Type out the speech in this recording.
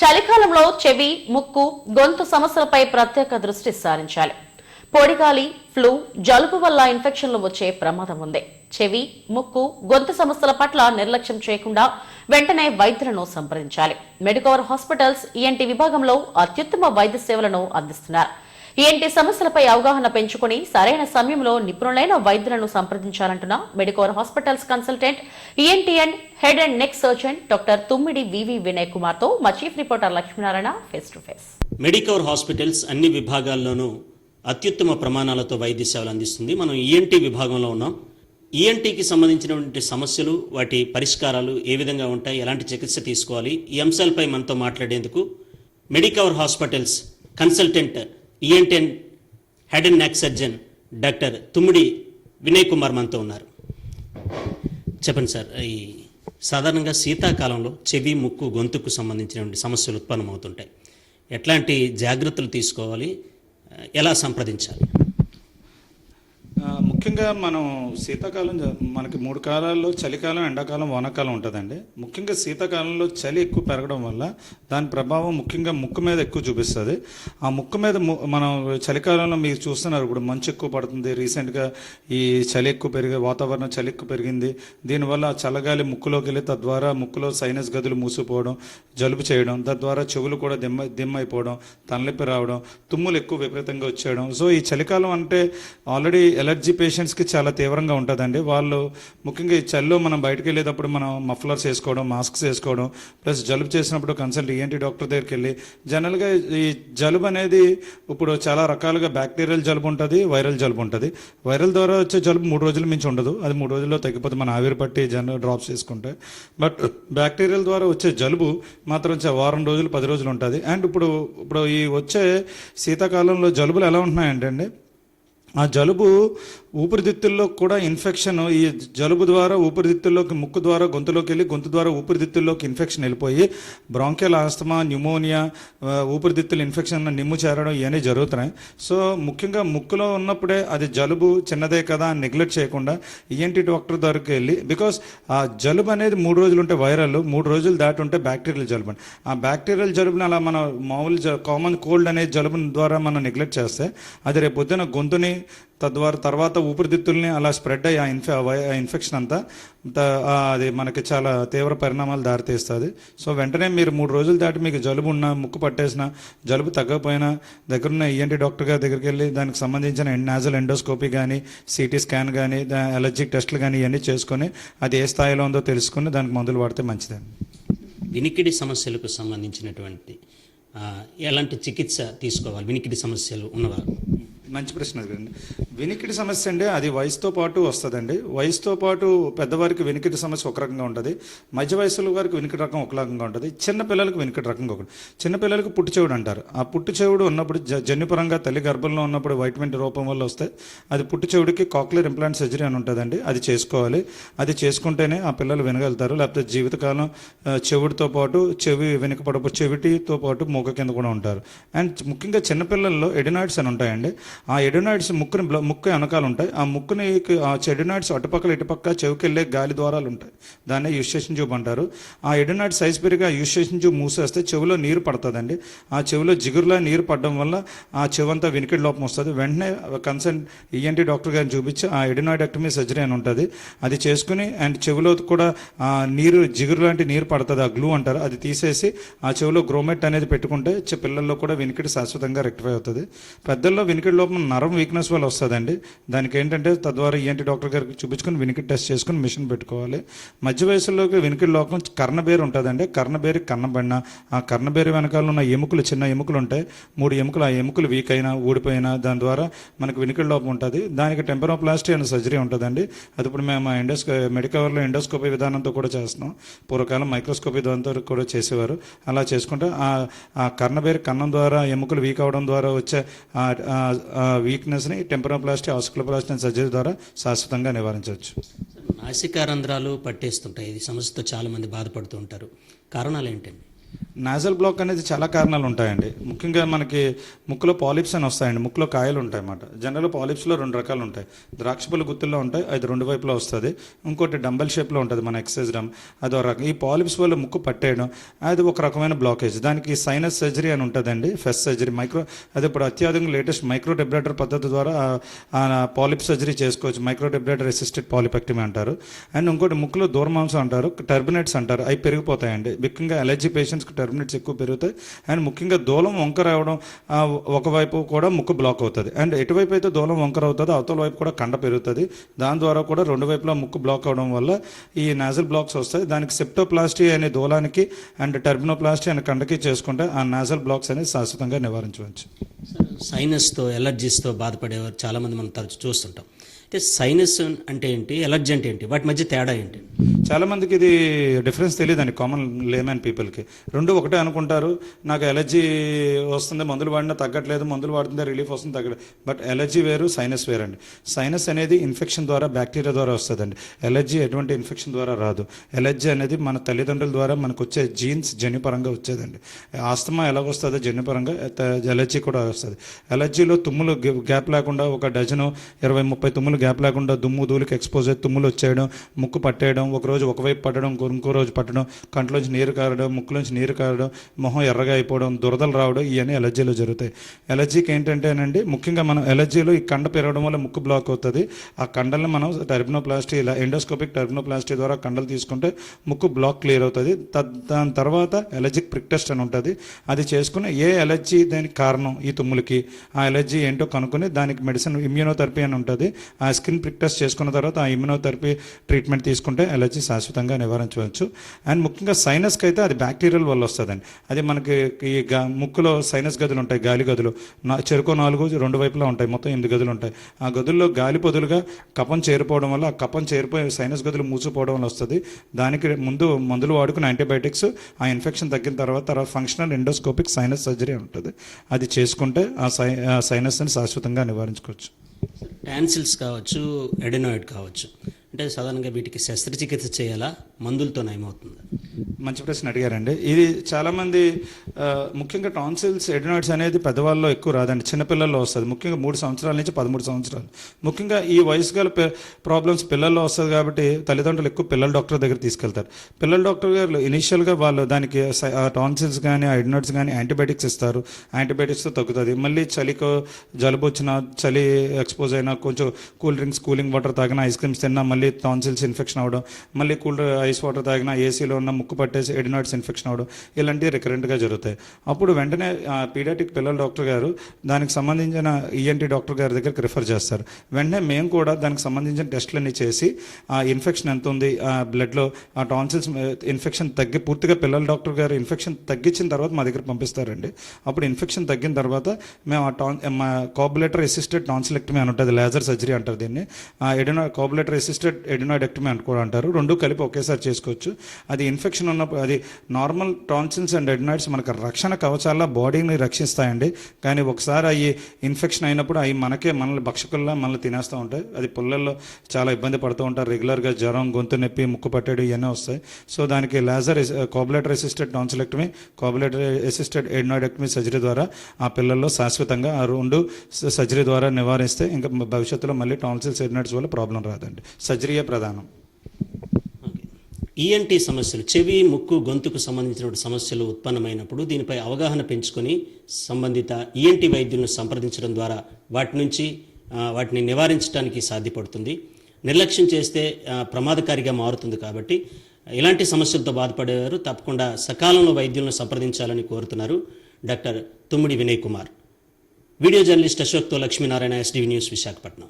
చలికాలంలో చెవి ముక్కు గొంతు సమస్యలపై ప్రత్యేక దృష్టి సారించాలి. పొడిగాలి ఫ్లూ జలుబు వల్ల ఇన్ఫెక్షన్లు వచ్చే ప్రమాదం ఉంది. చెవి ముక్కు గొంతు సమస్యల పట్ల నిర్లక్ష్యం చేయకుండా వెంటనే వైద్యులను సంప్రదించాలి. మెడికవర్ హాస్పిటల్స్ ఈఎన్టీ విభాగంలో అత్యుత్తమ వైద్య సేవలను అందిస్తున్నారు. ఈఎన్టీ సమస్యలపై అవగాహన పెంచుకుని సరైన సమయంలో నిపుణులైన వైద్యులను సంప్రదించాలంటున్న Medicover hospitals consultant ENT and head and neck surgeon doctor Tummidi V V Vinay కుమార్తో మా chief reporter Lakshminarayana face to face. Medicover hospitals అన్ని విభాగాల్లోనూ అత్యుత్తమ ప్రమాణాలతో వైద్య సేవలు అందిస్తుంది. మనం ఈఎన్టీ విభాగంలో ఉన్నాం. ఈఎన్టీకి సంబంధించినటువంటి సమస్యలు వాటి పరిష్కారాలు ఏ విధంగా ఉంటాయి ఎలాంటి చికిత్స తీసుకోవాలి ఈ అంశాలపై మనతో మాట్లాడేందుకు Medicover hospitals consultant ENT head and neck surgeon doctor Thummidi Vinay Kumar మనతో ఉన్నారు. చెప్పండి సార్ ఈ సాధారణంగా శీతాకాలంలో చెవి ముక్కు గొంతుకు సంబంధించినటువంటి సమస్యలు ఉత్పన్నమవుతుంటాయి. ఎట్లాంటి జాగ్రత్తలు తీసుకోవాలి? ఎలా సంప్రదించాలి? ముఖ్యంగా మనం శీతాకాలం మనకి మూడు కాలాల్లో చలికాలం ఎండాకాలం వానాకాలం ఉంటుందండి. ముఖ్యంగా శీతాకాలంలో చలి ఎక్కువ పెరగడం వల్ల దాని ప్రభావం ముఖ్యంగా ముక్కు మీద ఎక్కువ చూపిస్తుంది. ఆ ముక్కు మీద మనం చలికాలంలో మీరు చూస్తున్నారు ఇప్పుడు మంచు ఎక్కువ పడుతుంది. రీసెంట్గా ఈ చలి ఎక్కువ పెరిగి వాతావరణం చలి ఎక్కువ పెరిగింది. దీనివల్ల ఆ చల్లగాలి ముక్కులోకి వెళ్ళి తద్వారా ముక్కులో సైనస్ గదులు మూసిపోవడం జలుబు చేయడం తద్వారా చెవులు కూడా దిమ్మ దిమ్మైపోవడం తలనొప్పి రావడం తుమ్ములు ఎక్కువ విపరీతంగా వచ్చేయడం. సో ఈ చలికాలం అంటే ఆల్రెడీ ఎలర్జీ పేషెంట్స్కి చాలా తీవ్రంగా ఉంటుందండి. వాళ్ళు ముఖ్యంగా ఈ చలిలో మనం బయటకు వెళ్ళేటప్పుడు మనం మఫ్లర్స్ వేసుకోవడం మాస్క్స్ వేసుకోవడం ప్లస్ జలుబు చేసినప్పుడు కన్సల్ట్ ఏంటి డాక్టర్ దగ్గరికి వెళ్ళి జనరల్గా ఈ జలుబు అనేది ఇప్పుడు చాలా రకాలుగా బ్యాక్టీరియల్ జలుబు ఉంటుంది వైరల్ జలుబు ఉంటుంది. వైరల్ ద్వారా వచ్చే జలుబు మూడు రోజుల మించి ఉండదు. అది మూడు రోజుల్లో తగ్గిపోతే మన ఆవిరి పట్టి జనరల్ డ్రాప్స్ వేసుకుంటే. బట్ బ్యాక్టీరియల్ ద్వారా వచ్చే జలుబు మాత్రం వారం రోజులు పది రోజులు ఉంటుంది. అండ్ ఇప్పుడు ఇప్పుడు ఈ వచ్చే శీతాకాలంలో జలుబులు ఎలా ఉంటున్నాయంటే అండి ఆ జలుబు ఊపిరితిత్తుల్లో కూడా ఇన్ఫెక్షన్ ఈ జలుబు ద్వారా ఊపిరితిత్తుల్లోకి ముక్కు ద్వారా గొంతులోకి వెళ్ళి గొంతు ద్వారా ఊపిరితిత్తుల్లోకి ఇన్ఫెక్షన్ వెళ్ళిపోయి బ్రాంకెల్ ఆస్తమా న్యూమోనియా ఊపిరితిత్తుల ఇన్ఫెక్షన్ నిమ్ము చేరడం ఇవన్నీ జరుగుతున్నాయి. సో ముఖ్యంగా ముక్కులో ఉన్నప్పుడే అది జలుబు చిన్నదే కదా అని నెగ్లెక్ట్ చేయకుండా ఈఎన్టీ డాక్టర్ దగ్గరికి వెళ్ళి బికాస్ ఆ జలుబు అనేది మూడు రోజులు ఉంటే వైరల్ మూడు రోజులు దాటి ఉంటే బ్యాక్టీరియల్ జలుబు ఆ బ్యాక్టీరియల్ జలుబుని అలా మన మామూలు కామన్ కోల్డ్ అనే జలుబు ద్వారా మనం నెగ్లెక్ట్ చేస్తే అది రేపు పొద్దున గొంతుని తద్వారా తర్వాత ఊపిరితిత్తుల్ని అలా స్ప్రెడ్ అయ్యి ఆ ఇన్ఫె ఆ ఇన్ఫెక్షన్ అంతా అది మనకి చాలా తీవ్ర పరిణామాలు దారితీస్తుంది. సో వెంటనే మీరు మూడు రోజులు దాటి మీకు జలుబు ఉన్న ముక్కు పట్టేసిన జలుబు తగ్గకపోయినా దగ్గరున్న ఈఎన్టీ డాక్టర్ గారి దగ్గరికి వెళ్ళి దానికి సంబంధించిన నాజల్ ఎండోస్కోపీ కానీ సిటీ స్కాన్ కానీ అలర్జిక్ టెస్టులు కానీ ఇవన్నీ చేసుకొని అది ఏ స్థాయిలో ఉందో తెలుసుకుని దానికి మందులు వాడితే మంచిదండి. వినికిడి సమస్యలకు సంబంధించినటువంటి ఎలాంటి చికిత్స తీసుకోవాలి? వినికిడి సమస్యలు ఉన్నవారు. మంచి ప్రశ్న అండి వినికిడి సమస్య అండి అది వయసుతో పాటు వస్తుందండి. వయసుతో పాటు పెద్దవారికి వినికిడి సమస్య ఒక రకంగా ఉంటుంది. మధ్య వయసుల వారికి వినికిడి రకం ఒక రకంగా ఉంటుంది. చిన్న పిల్లలకు వినికిడి రకంగా ఒకటి చిన్న పిల్లలకు పుట్టు చెవుడు అంటారు. ఆ పుట్టు చెవుడు ఉన్నప్పుడు జ- జన్యుపరంగా తల్లి గర్భంలో ఉన్నప్పుడు వైటమిన్ రూపం వల్ల వస్తే అది పుట్టు చెవుడికి కాక్లియర్ ఇంప్లాంట్ సర్జరీ అని ఉంటుందండి. అది చేసుకోవాలి. అది చేసుకుంటేనే ఆ పిల్లలు వినగలుగుతారు. లేకపోతే జీవితకాలం చెవుడితో పాటు చెవి వెనుకపడపు చెవిటితో పాటు మూగ కింద కూడా ఉంటారు. అండ్ ముఖ్యంగా చిన్నపిల్లల్లో ఎడినాయిడ్స్ అని ఉంటాయండి. ఆ ఎడినాయిడ్స్ ముక్కుని ముక్కు వెనకాల ఉంటాయి. ఆ ముక్కుని ఆ ఎడినాయిడ్స్ అటుపక్కల ఇటుపక్క చెవికి వెళ్ళే గాలి ద్వారాలు ఉంటాయి. దాన్నే యూస్టేషన్ ట్యూబ్ అంటారు. ఆ ఎడినాయిడ్ సైజ్ పెరిగి ఆ యూస్టేషన్ ట్యూబ్ మూసేస్తే చెవిలో నీరు పడుతుందండి. ఆ చెవిలో జిగురులా నీరు పడడం వల్ల ఆ చెవంతా వినికిడి లోపం వస్తుంది. వెంటనే కన్సల్ట్ ఈఎన్టీ డాక్టర్ గారిని చూపించి ఆ ఎడినాయిడక్టమీ సర్జరీ అని ఉంటుంది. అది చేసుకుని అండ్ చెవిలో కూడా ఆ నీరు జిగురు లాంటి నీరు పడుతుంది. ఆ గ్లూ అంటారు. అది తీసేసి ఆ చెవిలో గ్రోమెట్ అనేది పెట్టుకుంటే పిల్లల్లో కూడా వినికిడి శాశ్వతంగా రెక్టిఫై అవుతుంది. పెద్దల్లో వినికిడిలో లోపం నరం వీక్నెస్ వల్ల వస్తుందండి. దానికి ఏంటంటే తద్వారా ఈఎన్టీ డాక్టర్ గారికి చూపించుకొని వినికిడి టెస్ట్ చేసుకుని మిషన్ పెట్టుకోవాలి. మధ్య వయసులోకి వినికిడి లోపం కర్ణబేరు ఉంటుందండి. కర్ణబేరి కన్నబడిన ఆ కర్ణబేరి వెనకాల ఉన్న ఎముకలు చిన్న ఎముకలు ఉంటాయి. మూడు ఎముకలు ఆ ఎముకలు వీక్ అయినా ఊడిపోయినా దాని ద్వారా మనకు వినికిడి లోపం ఉంటుంది. దానికి టెంపరోప్లాస్టీ అనే సర్జరీ ఉంటుందండి. అది ఇప్పుడు మేము ఎండోస్కో మెడికవర్లో ఎండోస్కోపీ విధానంతో కూడా చేస్తున్నాం. పూర్వకాలం మైక్రోస్కోపీ దాంతో కూడా చేసేవారు. అలా చేసుకుంటే ఆ కర్ణబేరి కన్నం ద్వారా ఎముకలు వీక్ అవడం ద్వారా వచ్చే వీక్నెస్ని టెంపరోప్లాస్టీ ఆస్కులోప్లాస్టీ సర్జరీ ద్వారా శాశ్వతంగా నివారించవచ్చు. నాసికా రంధ్రాలు పట్టేస్తుంటాయి. ఇది సమస్యతో చాలామంది బాధపడుతూ ఉంటారు. కారణాలు ఏంటండి నాజల్ బ్లాక్ అనేది చాలా కారణాలు ఉంటాయండి. ముఖ్యంగా మనకి ముక్కులో పాలిప్స్ అని వస్తాయండి. ముక్కులో కాయలు ఉంటాయి అన్నమాట. జనరల్ పాలిప్స్లో రెండు రకాలు ఉంటాయి. ద్రాక్ష పళ్ళు గుత్తుల్లో ఉంటాయి. అది రెండు వైపులో వస్తుంది. ఇంకోటి డంబల్ షేప్లో ఉంటుంది మన ఎక్సైజ్ డమ్ అది ఒక రకం. ఈ పాలిప్స్ వల్ల ముక్కు పట్టేయడం అది ఒక రకమైన బ్లాకేజ్ దానికి సైనస్ సర్జరీ అని ఉంటుందండి. ఫెస్ట్ సర్జరీ మైక్రో అది ఇప్పుడు అత్యాధునిక లేటెస్ట్ మైక్రో డెబ్రేటర్ పద్ధతి ద్వారా పాలిప్ సర్జరీ చేసుకోవచ్చు. మైక్రో డెబ్రేటర్ అసిస్టెడ్ పాలిపెక్టమీ అంటారు. అండ్ ఇంకోటి ముక్కులో దూరమాంసం అంటారు. టర్బినేట్స్ అంటారు. అవి పెరిగిపోతాయండి. ముఖ్యంగా అలర్జీ పేషెంట్స్కి టర్బినేట్స్ ఎక్కువ పెరుగుతాయి. అండ్ ముఖ్యంగా దూలం వంకర అవ్వడం ఒకవైపు కూడా ముక్కు బ్లాక్ అవుతుంది. అండ్ ఎటువైపు అయితే దూలం వంకర అవుతుందో అవతల వైపు కూడా కండ పెరుగుతుంది. దాని ద్వారా కూడా రెండు వైపులా ముక్కు బ్లాక్ అవడం వల్ల ఈ నాజల్ బ్లాక్స్ వస్తాయి. దానికి సెప్టోప్లాస్టీ అనే దూలానికి అండ్ టర్బినోప్లాస్టీ అనే కండకి చేసుకుంటే ఆ నాజల్ బ్లాక్స్ అనేది శాశ్వతంగా నివారించవచ్చు. సైనస్తో ఎలర్జీస్తో బాధపడేవారు చాలామంది మనం తరచు చూస్తుంటాం. అంటే సైనస్ అంటే ఏంటి? ఎలర్జీ అంటే ఏంటి? వాటి మధ్య తేడా ఏంటి? చాలా మందికి ఇది డిఫరెన్స్ తెలియదండి కామన్ లేమన్ పీపుల్కి రెండు ఒకటే అనుకుంటారు నాకు ఎలర్జీ వస్తుంది మందులు వాడినా తగ్గట్లేదు మందులు వాడుతుంటే రిలీఫ్ వస్తుంది తగ్గట్లేదు. బట్ ఎలర్జీ వేరు సైనస్ వేరండి. సైనస్ అనేది ఇన్ఫెక్షన్ ద్వారా బ్యాక్టీరియా ద్వారా వస్తుందండి. ఎలర్జీ ఎటువంటి ఇన్ఫెక్షన్ ద్వారా రాదు. ఎలర్జీ అనేది మన తల్లిదండ్రుల ద్వారా మనకు వచ్చే జీన్స్ జన్యుపరంగా వచ్చేదండి. ఆస్తమా ఎలా వస్తుందో జన్యుపరంగా ఎలర్జీ కూడా వస్తుంది. ఎలర్జీలో తుమ్ములు గ్యాప్ లేకుండా ఒక డజను ఇరవై ముప్పై తుమ్ములు గ్యాప్ లేకుండా దుమ్ము ధూళికి ఎక్స్పోజ్ అయ్యి తుమ్ములు వచ్చేయడం ముక్కు పట్టేయడం ఒకరోజు ఒకవైపు పట్టడం ఇంకో- రోజు పట్టడం కంట్లోంచి నీరు కారడం ముక్కులోంచి నీరు కారడం మొహం ఎర్రగా అయిపోవడం దురదలు రావడం ఇవన్నీ ఎలర్జీలో జరుగుతాయి. ఎలర్జీకి ఏంటంటేనండి ముఖ్యంగా మనం ఎలర్జీలో ఈ కండ పెరగడం వల్ల ముక్కు బ్లాక్ అవుతుంది. ఆ కండల్ని మనం టర్బినోప్లాస్టీ ఇలా ఎండోస్కోపిక్ టర్బినోప్లాస్టీ ద్వారా కండలు తీసుకుంటే ముక్కు బ్లాక్ క్లియర్ అవుతుంది. దాని తర్వాత ఎలర్జిక్ ప్రిక్ టెస్ట్ అని ఉంటుంది. అది చేసుకుని ఏ ఎలర్జీ దానికి కారణం ఈ తుమ్ములకి? ఆ ఎలర్జీ ఏంటో కనుక్కొని దానికి మెడిసిన్ ఇమ్యూనోథెరపీ అని ఉంటుంది. ఆ ఆ స్కిన్ ప్రిక్ టెస్ట్ చేసుకున్న తర్వాత ఆ ఇమ్యూనోథెరపీ ట్రీట్మెంట్ తీసుకుంటే ఎలర్జీ శాశ్వతంగా నివారించవచ్చు. అండ్ ముఖ్యంగా సైనస్కి అయితే అది బ్యాక్టీరియల్ వల్ల వస్తుందండి. అది మనకి ఈ గా ముక్కులో సైనస్ గదులు ఉంటాయి గాలి గదులు. నా చెరుకు నాలుగు రెండు వైపులా ఉంటాయి మొత్తం ఎనిమిది గదులు ఉంటాయి. ఆ గదుల్లో గాలి పొదులుగా కపం చేరిపోవడం వల్ల ఆ కపం చేరిపోయి సైనస్ గదులు మూసిపోవడం వల్ల వస్తుంది. దానికి ముందు మందులు వాడుకున్న యాంటీబయాటిక్స్ ఆ ఇన్ఫెక్షన్ తగ్గిన తర్వాత తర్వాత ఫంక్షనల్ ఎండోస్కోపిక్ సైనస్ సర్జరీ ఉంటుంది. అది చేసుకుంటే ఆ సై ఆ సైనస్ని శాశ్వతంగా నివారించుకోవచ్చు. టాన్సిల్స్ కావచ్చు ఎడెనాయిడ్ కావచ్చు. అంటే సాధారణంగా వీటికి శస్త్రచికిత్స చేయాలా? మందులతో నయమవుతుంది? మంచి ప్రశ్న అడిగారండి. ఇది చాలామంది ముఖ్యంగా టాన్సిల్స్ ఎడినాయిడ్స్ అనేది పెద్దవాళ్ళలో ఎక్కువ రాదండి. చిన్నపిల్లల్లో వస్తుంది. ముఖ్యంగా మూడు సంవత్సరాల నుంచి పదమూడు సంవత్సరాలు. ముఖ్యంగా ఈ వయసు గల ప్రాబ్లమ్స్ పిల్లల్లో వస్తుంది కాబట్టి తల్లిదండ్రులు ఎక్కువ పిల్లల డాక్టర్ దగ్గర తీసుకెళ్తారు. పిల్లల డాక్టర్ గారు ఇనీషియల్గా వాళ్ళు దానికి టాన్సిల్స్ కానీ ఎడినాయిడ్స్ కానీ యాంటీబయాటిక్స్ ఇస్తారు. యాంటీబయాటిక్స్తో తగ్గుతుంది. మళ్ళీ చలికో జలుబు వచ్చినా చలి ఎక్స్పోజ్ అయినా కొంచెం కూల్ డ్రింక్స్ కూలింగ్ వాటర్ తాగినా ఐస్ క్రీమ్స్ తిన్నా మళ్ళీ టాన్సిల్స్ ఇన్ఫెక్షన్ అవ్వడం మళ్ళీ కూల్ ఐస్ వాటర్ తాగినా ఏసీలో ఉన్న ముక్కు పట్టేసి ఎడినాయిడ్స్ ఇన్ఫెక్షన్ అవ్వడం ఇలాంటివి రికరెంట్గా జరుగుతాయి. అప్పుడు వెంటనే పీడియాటిక్ పిల్లల డాక్టర్ గారు దానికి సంబంధించిన ఈఎన్టీ డాక్టర్ గారి దగ్గరికి రిఫర్ చేస్తారు. వెంటనే మేము కూడా దానికి సంబంధించిన టెస్టులన్నీ చేసి ఆ ఇన్ఫెక్షన్ ఎంత ఉంది ఆ బ్లడ్లో ఆ టాన్సిల్స్ ఇన్ఫెక్షన్ తగ్గి పూర్తిగా పిల్లల డాక్టర్ గారు ఇన్ఫెక్షన్ తగ్గించిన తర్వాత మా దగ్గర పంపిస్తారండి. అప్పుడు ఇన్ఫెక్షన్ తగ్గిన తర్వాత మేము ఆ టాన్ మా కాబులేటర్ అసిస్టెడ్ టాన్సిలెక్టమీ అని ఉంటుంది లేజర్ సర్జరీ అంటారు దీన్ని. ఆ ఎడినో కాబులేటర్ అసిస్టెడ్ ఎడినోడెక్టమీ అని కూడా అంటారు. రెండు కలిపి ఒకేసారి చేసుకోవచ్చు. అది ఇన్ఫెక్షన్ ఉన్నప్పుడు అది నార్మల్ టాన్సిల్స్ అండ్ ఎడినాయిడ్స్ మనకు రక్షణ కవచాల బాడీని రక్షిస్తాయండి. కానీ ఒకసారి అవి ఇన్ఫెక్షన్ అయినప్పుడు అవి మనకే మనల్ని భక్షకుల్లా మనల్ని తినేస్తూ ఉంటాయి. అది పుల్లల్లో చాలా ఇబ్బంది పడుతూ ఉంటారు. రెగ్యులర్గా జ్వరం గొంతు నొప్పి ముక్కు పట్టేడు ఇవన్నీ వస్తాయి. సో దానికి laser coblator assisted tonsillectomy coblator assisted adenoidectomy surgery ద్వారా ఆ పిల్లల్లో శాశ్వతంగా ఆ రెండు సర్జరీ ద్వారా నివారిస్తే ఇంకా భవిష్యత్తులో మళ్ళీ టాన్సిల్స్ ఎడినాయిడ్స్ వల్ల ప్రాబ్లం రాదండి. సర్జరీయే ప్రధానం. ఈఎన్టీ సమస్యలు చెవి ముక్కు గొంతుకు సంబంధించిన సమస్యలు ఉత్పన్నమైనప్పుడు దీనిపై అవగాహన పెంచుకొని సంబంధిత ఈఎన్టీ వైద్యులను సంప్రదించడం ద్వారా వాటి నుంచి వాటిని నివారించడానికి సాధ్యపడుతుంది. నిర్లక్ష్యం చేస్తే ప్రమాదకారిగా మారుతుంది కాబట్టి ఇలాంటి సమస్యలతో బాధపడేవారు తప్పకుండా సకాలంలో వైద్యులను సంప్రదించాలని కోరుతున్నారు doctor Tummidi Vinay Kumar. Video journalist అశోక్తో Lakshminarayana SDV news Visakhapatnam.